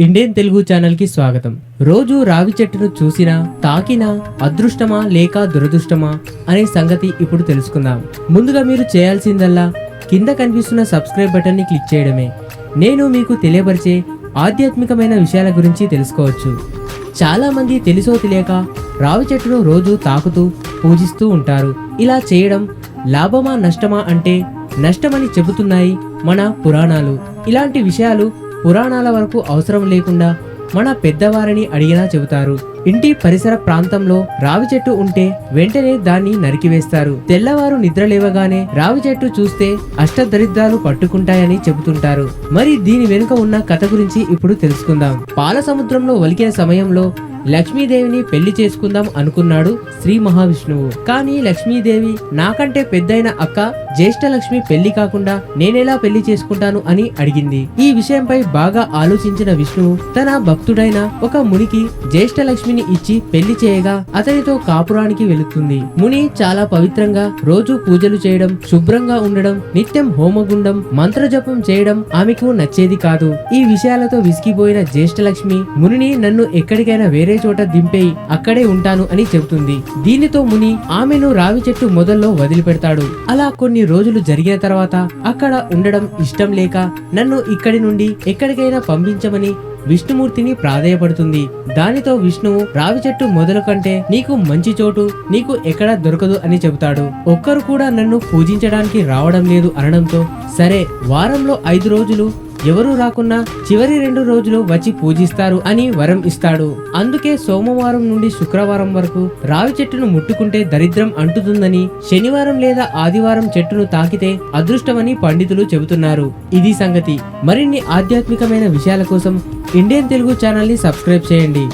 Indian Telugu ఛానల్కి స్వాగతం. రోజు రావి చెట్టును చూసినా తాకినా అదృష్టమా లేక దురదృష్టమా అనే సంగతి ఇప్పుడు తెలుసుకుందాం. ముందుగా మీరు చేయాల్సిందల్లా కింద కనిపిస్తున్న సబ్స్క్రైబ్ బటన్ని క్లిక్ చేయడమే. నేను మీకు తెలియపరిచే ఆధ్యాత్మికమైన విషయాల గురించి తెలుసుకోవచ్చు. చాలా మంది తెలుసో తెలియక రావి చెట్టును రోజు తాకుతూ పూజిస్తూ ఉంటారు. ఇలా చేయడం లాభమా నష్టమా అంటే నష్టమని చెబుతున్నాయి మన పురాణాలు. ఇలాంటి విషయాలు పురాణాల వరకు అవసరం లేకుండా మన పెద్దవారిని అడిగినా చెబుతారు. ఇంటి పరిసర ప్రాంతంలో రావి చెట్టు ఉంటే వెంటనే దాన్ని నరికివేస్తారు. తెల్లవారు నిద్ర లేవగానే రావి చెట్టు చూస్తే అష్టదరిద్రాలు పట్టుకుంటాయని చెబుతుంటారు. మరి దీని వెనుక ఉన్న కథ గురించి ఇప్పుడు తెలుసుకుందాం. పాల సముద్రంలో వలికిన సమయంలో లక్ష్మీదేవిని పెళ్ళి చేసుకుందాం అనుకున్నాడు శ్రీ మహావిష్ణువు. కానీ లక్ష్మీదేవి నాకంటే పెద్దయిన అక్క జ్యేష్ఠ లక్ష్మి పెళ్ళి కాకుండా నేనెలా పెళ్ళి చేసుకుంటాను అని అడిగింది. ఈ విషయంపై బాగా ఆలోచించిన విష్ణువు తన భక్తుడైన ఒక మునికి జ్యేష్ఠ లక్ష్మిని ఇచ్చి పెళ్ళి చేయగా అతనితో కాపురానికి వెళుతుంది. ముని చాలా పవిత్రంగా రోజు పూజలు చేయడం శుభ్రంగా ఉండడం నిత్యం హోమగుండం మంత్రజపం చేయడం ఆమెకు నచ్చేది కాదు. ఈ విషయాలతో విసిగిపోయిన జ్యేష్ఠలక్ష్మి మునిని నన్ను ఎక్కడికైనా వేరే చోట దింపేయి అక్కడే ఉంటాను అని చెబుతుంది. దీనితో ముని ఆమెను రావి చెట్టు మొదల్లో వదిలిపెడతాడు. అలా కొన్ని రోజులు జరిగిన తర్వాత అక్కడ ఉండడం ఇష్టం లేక నన్ను ఇక్కడి నుండి ఎక్కడికైనా పంపించమని విష్ణుమూర్తిని ప్రాధేయపడుతుంది. దానితో విష్ణువు రావి చెట్టు మొదలు కంటే నీకు మంచి చోటు నీకు ఎక్కడా దొరకదు అని చెబుతాడు. ఒక్కరు కూడా నన్ను పూజించడానికి రావడం లేదు అనడంతో సరే వారంలో ఐదు రోజులు ఎవరూ రాకున్నా చివరి రెండు రోజులు వచ్చి పూజిస్తారు అని వరం ఇస్తాడు. అందుకే సోమవారం నుండి శుక్రవారం వరకు రావి చెట్టును ముట్టుకుంటే దరిద్రం అంటుతుందని శనివారం లేదా ఆదివారం చెట్టును తాకితే అదృష్టమని పండితులు చెబుతున్నారు. ఇది సంగతి. మరిన్ని ఆధ్యాత్మికమైన విషయాల కోసం ఇండియన్ తెలుగు ఛానల్ని సబ్స్క్రైబ్ చేయండి.